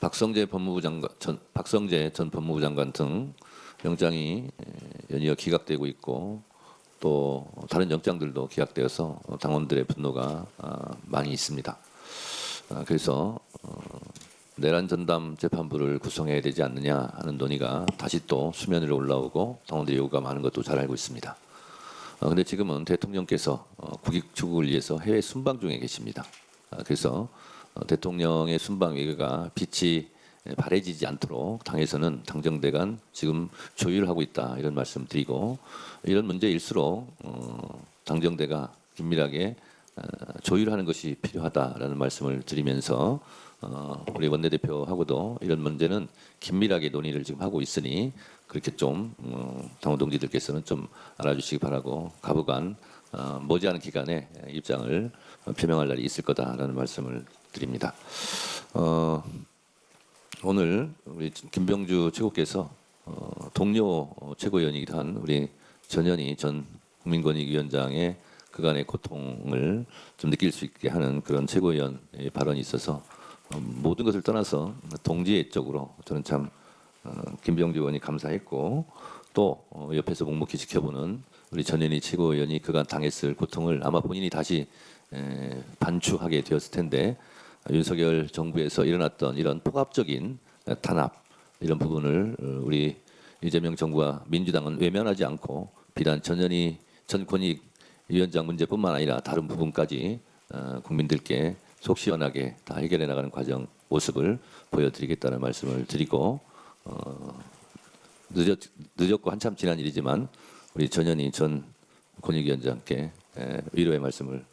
박성재 법무부 장관 전 박성재 전 법무부 장관 등 영장이 에, 연이어 기각되고 있고 또 다른 영장들도 기각되어서 당원들의 분노가 아, 많이 있습니다. 아, 그래서 어, 내란 전담 재판부를 구성해야 되지 않느냐 하는 논의가 다시 또 수면 위로 올라오고 당원들의 요구가 많은 것도 잘 알고 있습니다. 어, 근데 지금은 대통령께서 어, 국익 추구를 위해서 해외 순방 중에 계십니다. 아, 그래서 어, 대통령의 순방 외교가 빛이 에, 바래지지 않도록 당에서는 당정대간 지금 조율하고 있다 이런 말씀 드리고 이런 문제일수록 어, 당정대가 긴밀하게 어, 조율하는 것이 필요하다라는 말씀을 드리면서 어, 우리 원내대표하고도 이런 문제는 긴밀하게 논의를 지금 하고 있으니 그렇게 좀 어, 당원 동지들께서는 좀 알아주시기 바라고 가부간 어, 머지않은 기간에 입장을 표명할 날이 있을 거다라는 말씀을 드립니다. 어, 오늘 우리 김병주 최고께서 어, 동료 어, 최고위원이기도 한 우리 전현희 전 국민권익위원장의 그간의 고통을 좀 느낄 수 있게 하는 그런 최고위원의 발언이 있어서 어, 모든 것을 떠나서 동지애적으로 저는 참 어, 김병주 의원이 감사했고 또 어, 옆에서 묵묵히 지켜보는 우리 전현희 최고위원이 그간 당했을 고통을 아마 본인이 다시 에, 반추하게 되었을 텐데 윤석열 정부에서 일어났던 이런 폭압적인 탄압 이런 부분을 어, 우리 이재명 정부와 민주당은 외면하지 않고 비단 전현희 전 권익 위원장 문제뿐만 아니라 다른 부분까지 어, 국민들께 속 시원하게 다 해결해 나가는 과정 모습을 보여드리겠다는 말씀을 드리고 어, 늦었, 늦었고 한참 지난 일이지만 우리 전현희 전 권익위원장께 에, 위로의 말씀을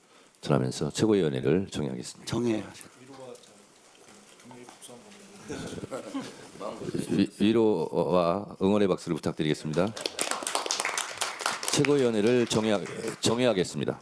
전하면서 최고위원회를 정의하겠습니다. 정해. 위- 위로와 응원의 박수를 부탁드리겠습니다. 최고위원회를 정의하, 정의하겠습니다.